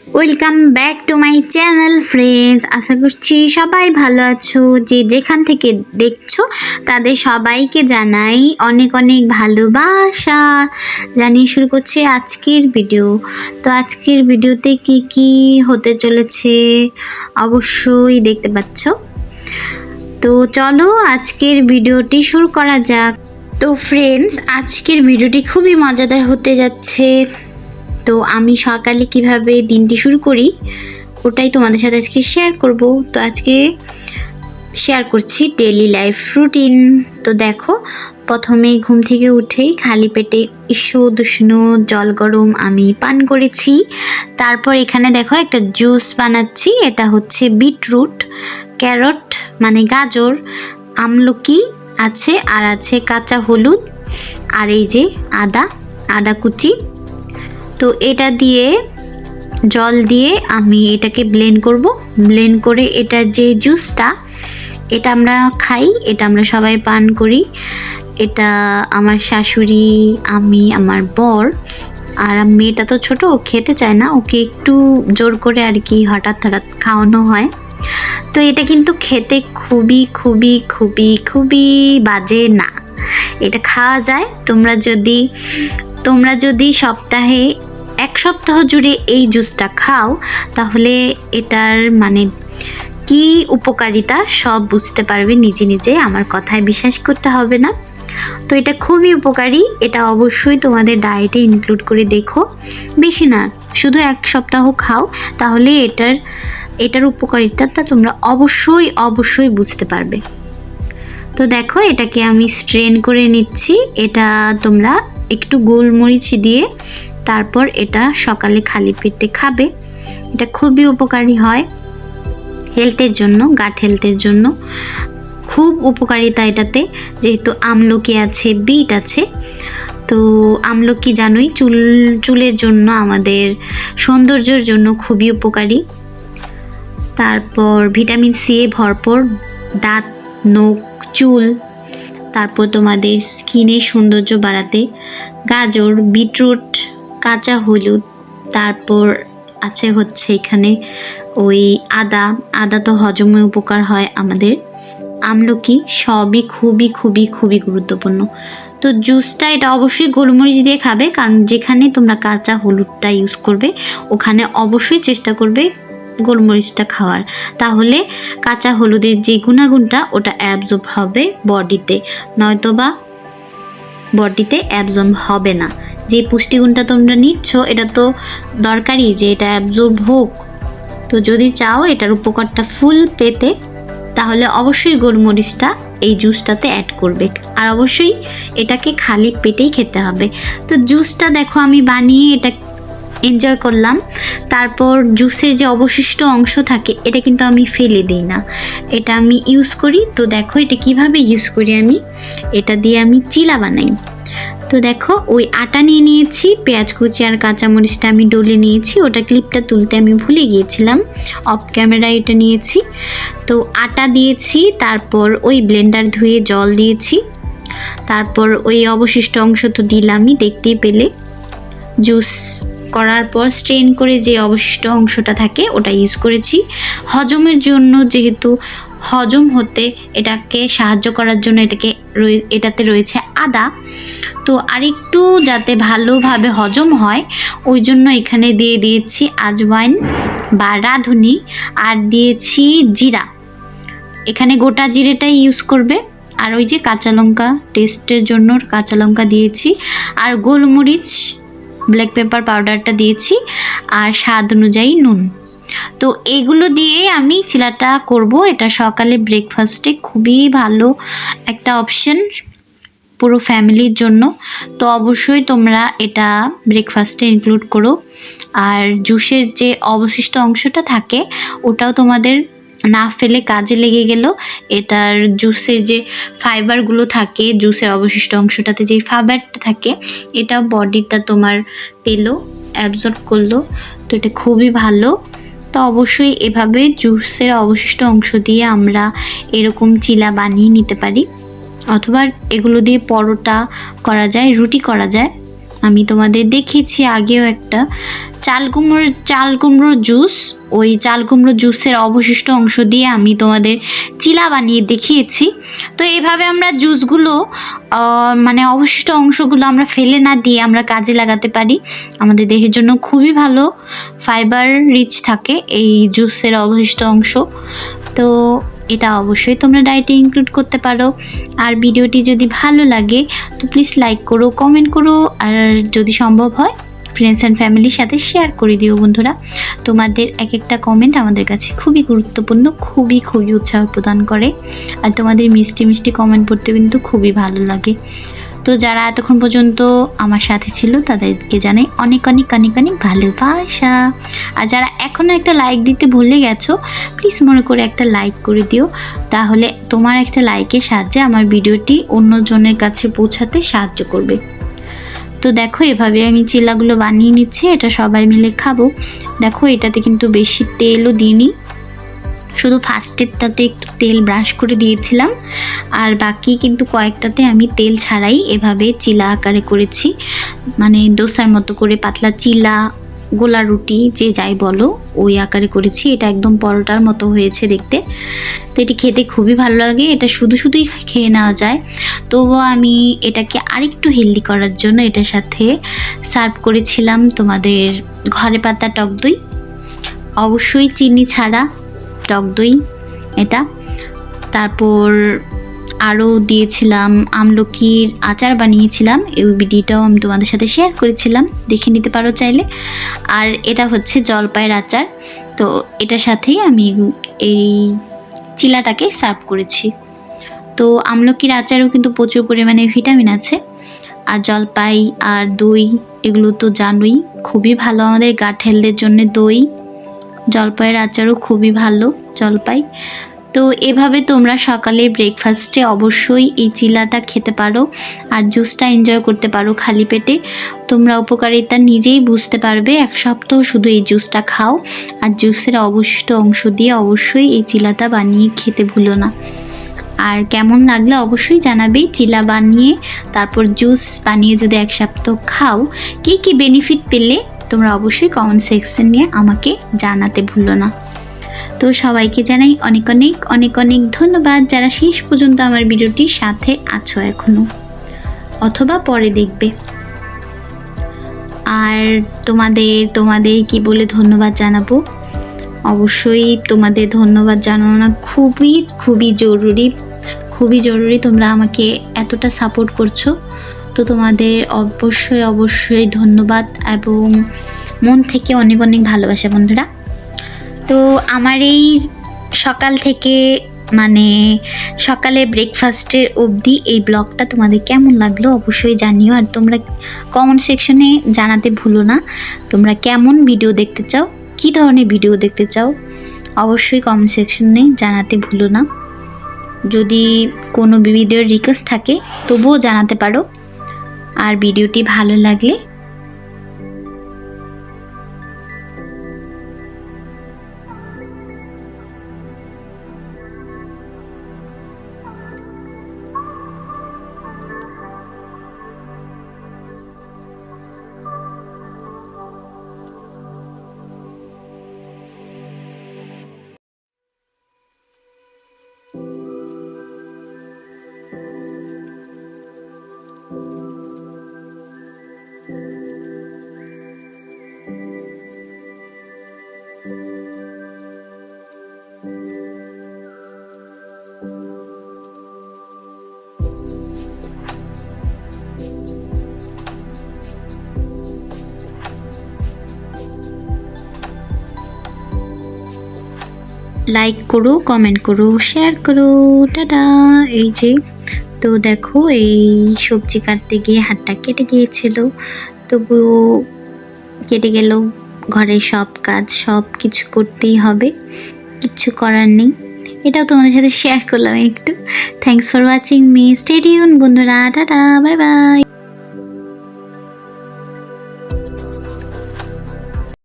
Welcome back to my channel friends আশা করছি সবাই ভালো আছো। যে যেখান থেকে দেখছ, তাদের সবাইকে জানাই অনেক অনেক ভালোবাসা। জানিয়ে শুরু করছি আজকের ভিডিও তো আজকের ভিডিওতে কি কি হতে চলেছে, অবশ্যই দেখতে পাচ্ছ। তো চলো আজকের ভিডিওটি শুরু করা যাক। তো ফ্রেন্ডস আজকের ভিডিওটি খুবই মজাদার হতে যাচ্ছে। তো আমি সকালে কীভাবে দিনটি শুরু করি, ওটাই তোমাদের সাথে আজকে শেয়ার করব। তো আজকে শেয়ার করছি ডেলি লাইফ রুটিন তো দেখো, প্রথমে ঘুম থেকে উঠেই খালি পেটে ঈষৎ উষ্ণ জল গরম আমি পান করেছি। তারপর এখানে দেখো একটা জুস বানাচ্ছি, এটা হচ্ছে বিটরুট ক্যারট মানে গাজর, আমলকি আছে, আর আছে কাঁচা হলুদ, আর এই যে আদা আদা কুচি। তো এটা দিয়ে জল দিয়ে আমি এটাকে ব্লেন্ড করব। ব্লেন্ড করে এটার যে জুসটা এটা আমরা খাই, এটা আমরা সবাই পান করি। এটা আমার শাশুড়ি, আমি, আমার বর আর মেয়েটা তো ছোট, ও খেতে চায় না, ওকে একটু জোর করে আর কি হঠাৎ হঠাৎ খাওয়ানো হয়। তো এটা কিন্তু খেতে খুবই খুবই খুবই খুবই বাজে না। এটা খাওয়া যায়, তোমরা যদি তোমরা যদি সপ্তাহে এক সপ্তাহ জুড়ে এই জুসটা খাও, তাহলে এটার মানে কি উপকারিতা সব বুঝতে পারবে নিজে নিজে, আমার কথায় বিশ্বাস করতে হবে না। তো এটা খুবই উপকারী, এটা অবশ্যই তোমাদের ডায়েটে ইনক্লুড করে দেখো। বেশি না, শুধু এক সপ্তাহ খাও, তাহলে এটার এটার উপকারিতাটা তোমরা অবশ্যই অবশ্যই বুঝতে পারবে। তো দেখো, এটাকে আমি স্ট্রেন করে নিচ্ছি, এটা তোমরা একটু গোলমরিচ দিয়ে তারপর এটা সকালে খালি পেটে খাবে। এটা খুবই উপকারী হয় হেলথের জন্য গাট হেলথের জন্য। খুব উপকারিতা এটাতে, যেহেতু আমলকি আছে, বিট আছে। তো আমলকি জানোই, চুল, চুলের জন্য, আমাদের সৌন্দর্যের জন্য খুবই উপকারী। তারপর ভিটামিন সি এ ভরপুর, দাঁত, নখ, চুল। তারপর তোমাদের স্কিনের সৌন্দর্য বাড়াতে, গাজর, বিটরুট কাঁচা হলুদ, তারপর আছে হচ্ছে এখানে ওই আদা। আদা তো হজমে উপকার হয় আমাদের। আমলকি সবই খুবই খুবই খুবই গুরুত্বপূর্ণ। তো জুসটা এটা অবশ্যই গোলমরিচ দিয়ে খাবে, কারণ যেখানে তোমরা কাঁচা হলুদটা ইউজ করবে, ওখানে অবশ্যই চেষ্টা করবে গোলমরিচটা খাওয়ার। তাহলে কাঁচা হলুদের যে গুণাগুণটা, ওটা অ্যাবজর্ব হবে বডিতে নয়তোবা বডিতে অ্যাবজর্ব হবে না। যে পুষ্টিগুণটা তোমরা নিচ্ছ, এটা তো দরকারি যে এটা অ্যাবজর্ব হোক। তো যদি চাও এটার উপকারটা ফুল পেতে, তাহলে অবশ্যই গোলমরিচটা এই জুসটাতে অ্যাড করবে। আর অবশ্যই এটাকে খালি পেটেই খেতে হবে। তো জুসটা দেখো আমি বানিয়ে এটা এনজয় করলাম। তারপর জুসের যে অবশিষ্ট অংশ থাকে, এটা কিন্তু আমি ফেলে দিই না। এটা আমি ইউজ করি। তো দেখো এটা কীভাবে ইউজ করি আমি? এটা দিয়ে আমি চিলা বানাই। তো দেখো, ওই আটা নিয়ে নিয়েছি, পেঁয়াজ কুচি আর কাঁচামরিচটা আমি ডলে নিয়েছি, ওটা ক্লিপটা তুলতে আমি ভুলে গিয়েছিলাম, অফ ক্যামেরায় এটা নিয়েছি। তো আটা দিয়েছি, তারপর ওই ব্লেন্ডার ধুয়ে জল দিয়েছি, তারপর ওই অবশিষ্ট অংশ তো দিলামই, দেখতেই পেলে। জুস করার পর স্ট্রেন করে যে অবশিষ্ট অংশটা থাকে, ওটা ইউজ করেছি। হজমের জন্য যেহেতু হজম হতে এটাকে সাহায্য করার জন্য এটাকে এটাতে রয়েছে আদা। তো আরেকটু যাতে ভালোভাবে হজম হয়, ওই জন্য এখানে দিয়ে দিয়েছি আজওয়াইন বা রাঁধুনি আর দিয়েছি জিরা। এখানে গোটা জিরেটাই ইউজ করবে। আর ওই যে কাঁচা লঙ্কা টেস্টের জন্য কাঁচা লঙ্কা দিয়েছি। আর গোলমরিচ ব্ল্যাক পেপার পাউডারটা দিয়েছি। আর স্বাদ অনুযায়ী নুন। তো এগুলো দিয়ে আমি চিলাটা করব। এটা সকালে ব্রেকফাস্টে খুবই ভালো একটা অপশন পুরো ফ্যামিলির জন্য। তো অবশ্যই তোমরা এটা ব্রেকফাস্টে ইনক্লুড করো। আর জুসের যে অবশিষ্ট অংশটা থাকে, ওটাও তোমাদের না ফেলে কাজে লেগে গেল। এটার জুসের যে ফাইবারগুলো থাকে জুসের অবশিষ্ট অংশটাতে যে ফাইবারটা থাকে, এটা বডিটা তোমার পেল অ্যাবজর্ব করল। তো এটা খুবই ভালো। তো অবশ্যই এভাবে জুসের অবশিষ্ট অংশ দিয়ে আমরা এরকম চিলা বানিয়ে নিতে পারি। অথবা এগুলো দিয়ে পরোটা করা যায়, রুটি করা যায়। আমি তোমাদের দেখিয়েছি আগেও একটা। চাল কুমড়োর চাল কুমড়োর জুস, ওই চাল কুমড়োর জুসের অবশিষ্ট অংশ দিয়ে আমি তোমাদের চিলা বানিয়ে দেখিয়েছি। তো এইভাবে আমরা জুসগুলো মানে অবশিষ্ট অংশগুলো আমরা ফেলে না দিয়ে আমরা কাজে লাগাতে পারি। আমাদের দেহের জন্য খুবই ভালো ফাইবার রিচ থাকে এই জুসের অবশিষ্ট অংশ। তো এটা অবশ্যই তোমরা ডায়েটে ইনক্লুড করতে পারো। আর ভিডিওটি যদি ভালো লাগে, তো প্লিজ লাইক করো কমেন্ট করো, আর যদি সম্ভব হয় ফ্রেন্ডস অ্যান্ড ফ্যামিলির সাথে শেয়ার করে দিও বন্ধুরা। তোমাদের এক একটা কমেন্ট আমাদের কাছে খুবই গুরুত্বপূর্ণ, খুবই খুবই উৎসাহ প্রদান করে। আর তোমাদের মিষ্টি মিষ্টি কমেন্ট পড়তে কিন্তু খুবই ভালো লাগে। তো যারা এতক্ষণ পর্যন্ত আমার সাথে ছিল, তাদেরকে জানাই অনেক অনেক অনেক অনেক ভালোবাসা। আর যারা এখনও একটা লাইক দিতে ভুলে গেছো প্লিজ মনে করে একটা লাইক করে দিও। তাহলে তোমার একটা লাইকের সাহায্যে আমার ভিডিওটি অন্যজনের কাছে পৌঁছাতে সাহায্য করবে। তো দেখো, এভাবে আমি চিল্লাগুলো বানিয়ে নিচ্ছি, এটা সবাই মিলে খাব। দেখো, এটাতে কিন্তু বেশি তেলও দিইনি। শুধু ফার্স্টেরটাতে একটু তেল ব্রাশ করে দিয়েছিলাম, আর বাকি কিন্তু কয়েকটাতে আমি তেল ছাড়াই এভাবে চিলা আকারে করেছি। মানে দোসার মতো করে পাতলা চিলা, গোলা রুটি, যে যাই বলো, ওই আকারে করেছি। এটা একদম পরোটার মতো হয়েছে দেখতে। তো এটি খেতে খুবই ভালো লাগে। এটা শুধু শুধুই খেয়ে নেওয়া যায়। তবুও আমি এটাকে আরেকটু হেলদি করার জন্য এটার সাথে সার্ভ করেছিলাম তোমাদের ঘরে পাতা টক দই। অবশ্যই চিনি ছাড়া টক দই, এটা। তারপর আরও দিয়েছিলাম আমলকির আচার বানিয়েছিলাম, এই ভিডিওটাও আমি তোমাদের সাথে শেয়ার করেছিলাম, দেখে নিতে পারো চাইলে। আর এটা হচ্ছে জলপাইয়ের আচার, তো এটার সাথেই আমি এই চিলাটাকে সার্ভ করেছি। তো আমলকির আচারেও কিন্তু প্রচুর পরিমাণে ভিটামিন আছে, আর জলপাই আর দই, এগুলো তো জানোই, খুবই ভালো আমাদের গাট হেলথের জন্য দই। জলপাইয়ের আচারও খুবই ভালো জলপাই। তো এভাবে তোমরা সকালে ব্রেকফাস্টে অবশ্যই এই চিলাটা খেতে পারো আর জুসটা এনজয় করতে পারো খালি পেটে। তোমরা উপকারিতা নিজেই বুঝতে পারবে, এক সপ্তাহ শুধু এই জুসটা খাও আর জুসের অবশিষ্ট অংশ দিয়ে অবশ্যই এই চিলাটা বানিয়ে খেতে ভুলো না। আর কেমন লাগলে অবশ্যই জানাবে, চিলা বানিয়ে তারপর জুস বানিয়ে যদি এক সপ্তাহ খাও, কী কী বেনিফিট পেলে তোমরা অবশ্যই কমেন্ট সেকশন নিয়ে আমাকে জানাতে ভুলো না। তো সবাইকে জানাই অনেক অনেক অনেক অনেক ধন্যবাদ যারা শেষ পর্যন্ত আমার ভিডিওটির সাথে আছো এখনও, অথবা পরে দেখবে। আর তোমাদের তোমাদের কি বলে ধন্যবাদ জানাব? অবশ্যই তোমাদের ধন্যবাদ জানানো না খুবই খুবই জরুরি। খুবই জরুরি তোমরা আমাকে এতটা সাপোর্ট করছ। তো তোমাদের অবশ্যই অবশ্যই ধন্যবাদ এবং মন থেকে অনেক অনেক ভালোবাসা, বন্ধুরা। তো আমার এই সকাল থেকে মানে সকালে ব্রেকফাস্টের অবধি এই ব্লগটা তোমাদের কেমন লাগল অবশ্যই জানিও। আর তোমরা কমেন্ট সেকশনে জানাতে ভুলো না। তোমরা কেমন ভিডিও দেখতে চাও? কী ধরনের ভিডিও দেখতে চাও? অবশ্যই কমেন্ট সেকশনে জানাতে ভুলো না। যদি কোনো ভিডিওর রিকোয়েস্ট থাকে, তবুও জানাতে পারো। আর ভিডিওটি ভালো লাগলে লাইক করো কমেন্ট করো শেয়ার করো, টাটা। এই যে, তো দেখো, এই সবজি কাটতে গিয়ে হাতটা কেটে গিয়েছিল। তবুও কেটে গেল ঘরের সব কাজ, সব কিছু করতেই হবে। কিচ্ছু করার নেই। এটাও তোমাদের সাথে শেয়ার করলাম একটু। থ্যাংকস ফর ওয়াচিং মি স্টেডিউন বন্ধুরা। Tata bye bye